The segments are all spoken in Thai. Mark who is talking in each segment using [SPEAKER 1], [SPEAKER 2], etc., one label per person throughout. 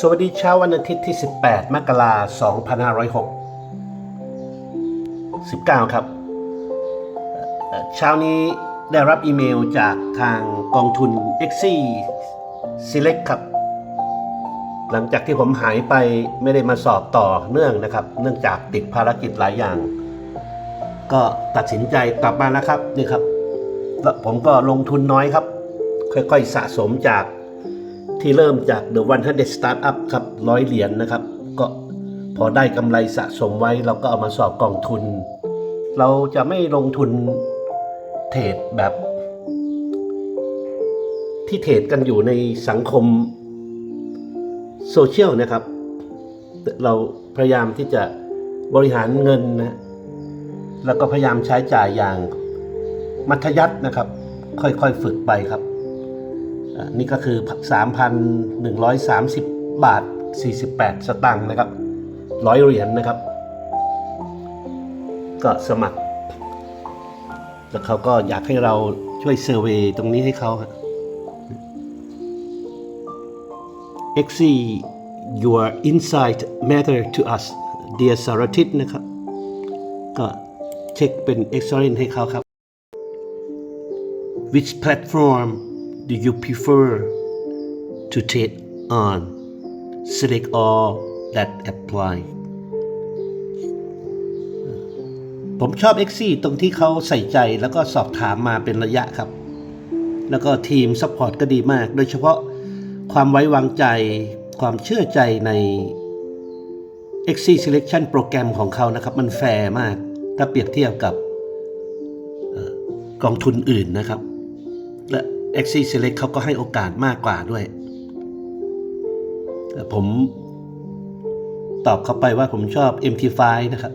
[SPEAKER 1] สวัสดีเช้าวันอาทิตย์ที่ 18 มกราคม2506 19 ครับเอ่อเช้านี้ได้รับอีเมลจากทางกองทุน e x i Select ครับ หลังจากที่ผมหายไปไม่ได้มาสอบต่อเนื่องนะครับ เนื่องจากติดภารกิจหลายอย่าง ก็ตัดสินใจกลับมาแล้วครับ นี่ครับแล้วผมก็ลงทุนน้อยครับ ค่อยๆสะสมจาก ที่เริ่มจาก The 100 Startup ครับร้อยเหรียญนะครับ ก็พอได้กำไรสะสมไว้ เราก็เอามาสอบกองทุน เราจะไม่ลงทุนเทรดแบบ ที่เทรดกันอยู่ในสังคมโซเชียลนะครับ เราพยายามที่จะบริหารเงินนะแล้วก็พยายามใช้จ่ายอย่างมัธยัตินะครับ ค่อยๆฝึกไปครับ นี่ก็คือ 3,130 บาท 48 สตังค์นะครับร้อยเหรียญนะครับ ก็สมัคร แล้วเขาก็อยากให้เราช่วยเซอร์เวยตรงนี้ให้เขาฮะ XC your insight matter to us dear สารทิตนะครับ ก็เช็คเป็น excellent ให้เขาครับ Which platform do you prefer to trade on? Select all that apply. ผมชอบ x อตรงที่เขาใส่ใจแล้วก็สอบถามมาเป็นระยะครับ แล้วก็ทีมซัพพอร์ตก็ดีมาก โดยเฉพาะความไว้วางใจ ความเชื่อใจใน x Selection โปรแกรมของเขานะครับ มันแฟร์มาก ถ้าเปรียบเทียบกับกองทุนอื่นนะครับ และ e x i Select เขาก็ให้โอกาสมากกว่าด้วย ผมตอบเขาไปว่าผมชอบ MT5 นะครับ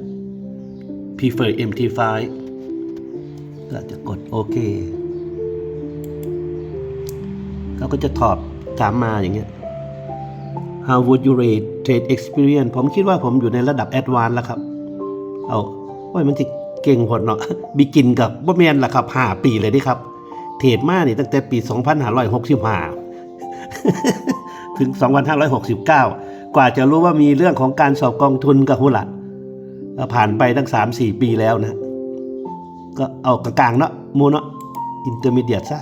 [SPEAKER 1] prefer MT5 ก็จะกดโอเคเขาก็จะตอบถามมาอย่างเงี้ย How would you rate trade experience ผมคิดว่าผมอยู่ในระดับ advanced แล้วครับ เอาโอ้ยมันที่เก่งพอเนาะบิกินกับบ่แมนล่ะครับ5ปีเลยนี่ครับ เทรดมานี่ตั้งแต่ปี 2565 ถึง 2569 กว่าจะรู้ว่ามีเรื่องของการสอบกองทุนกับหุ้นละผ่านไปตั้ง 3-4 ปีแล้วนะ ก็เอากลางๆเนาะมูเนาะ intermediate ซะ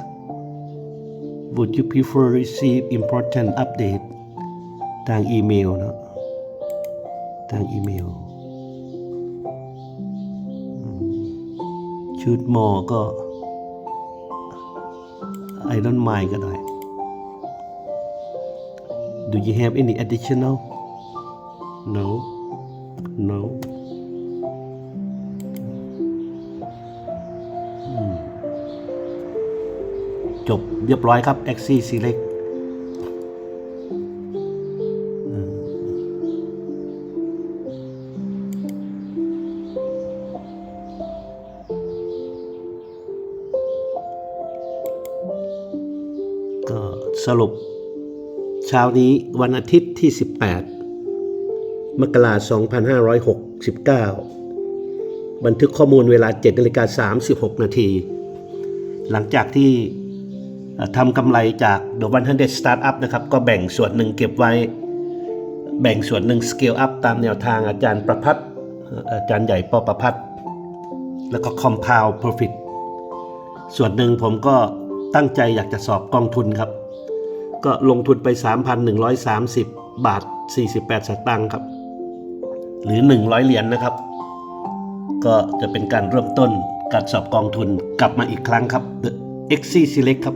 [SPEAKER 1] Would you prefer receive important update ทางอีเมลเนาะทางอีเมล ชุดโมก็ Iron Mine ก็ได้ Do you have any additional No No จบเรียบร้อยครับ Axis Select สรุป เช้านี้วันอาทิตย์ที่ 18 มกราคม2569 บันทึกข้อมูลเวลา7นาฬิกา36 นาที หลังจากที่ทำกำไรจาก The 100 Startup นะครับ ก็แบ่งส่วนหนึ่งเก็บไว้ แบ่งส่วนหนึ่ง Scale Up ตามแนวทางอาจารย์ประพัฒน์อาจารย์ใหญ่ปอประพัฒน์แล้วก็ Compound Profit ส่วนหนึ่งผมก็ตั้งใจอยากจะสอบกองทุนครับ ก็ลงทุนไป 3,130 บาท 48 สตางค์ครับ หรือ 100 เหรียญนนะครับ ก็จะเป็นการเริ่มต้นการสอบกองทุนกลับมาอีกครั้งครับ The XC Select ครับ